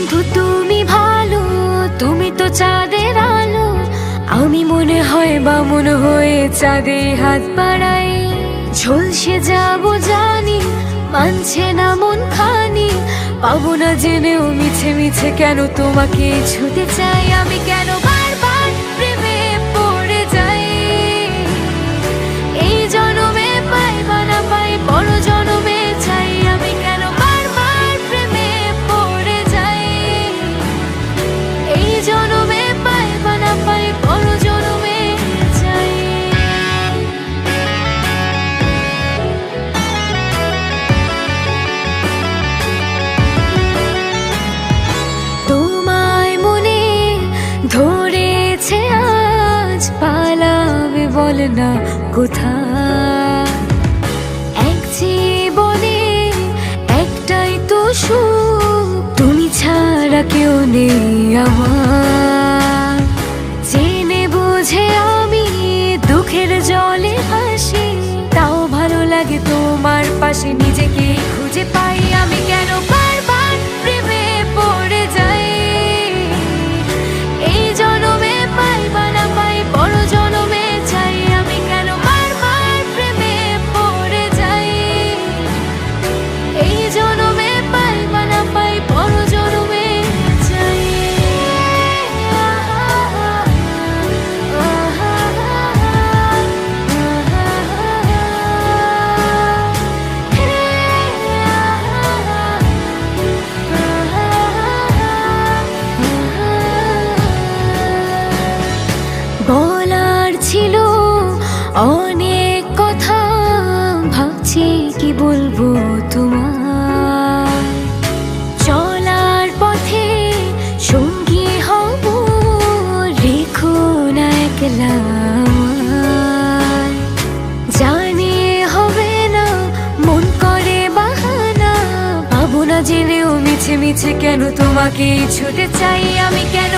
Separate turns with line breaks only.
বন্ধু, তুমি ভালো, তুমি তো চাঁদের আলো। আমি মনে হয় বা মনে হয়ে চাঁদে হাত বাড়াই। ঝলসে যাব জানি, মানছে না মন খানি। পাবো না জেনেও মিছে মিছে কেন তোমাকে ছুতে চাই? আমি কেন বল না কোথায়? এক জীবনে একটাই তো সুখ, তুমি ছাড়া কেউ নেই আমার। জেনে বুঝে আমি দুঃখের জলে হাসি, তাও ভালো লাগে তোমার পাশে নিজেকে ছিল। অনেক কথা ভাবছি, কি বলব তোমার চলার পথে সঙ্গী হব, রেখো না একলা। জানি হবে না, মন করে বাহানা। পাবো না জেনেও মিছে মিছে কেন তোমাকে ছুটে চাই আমি কেন?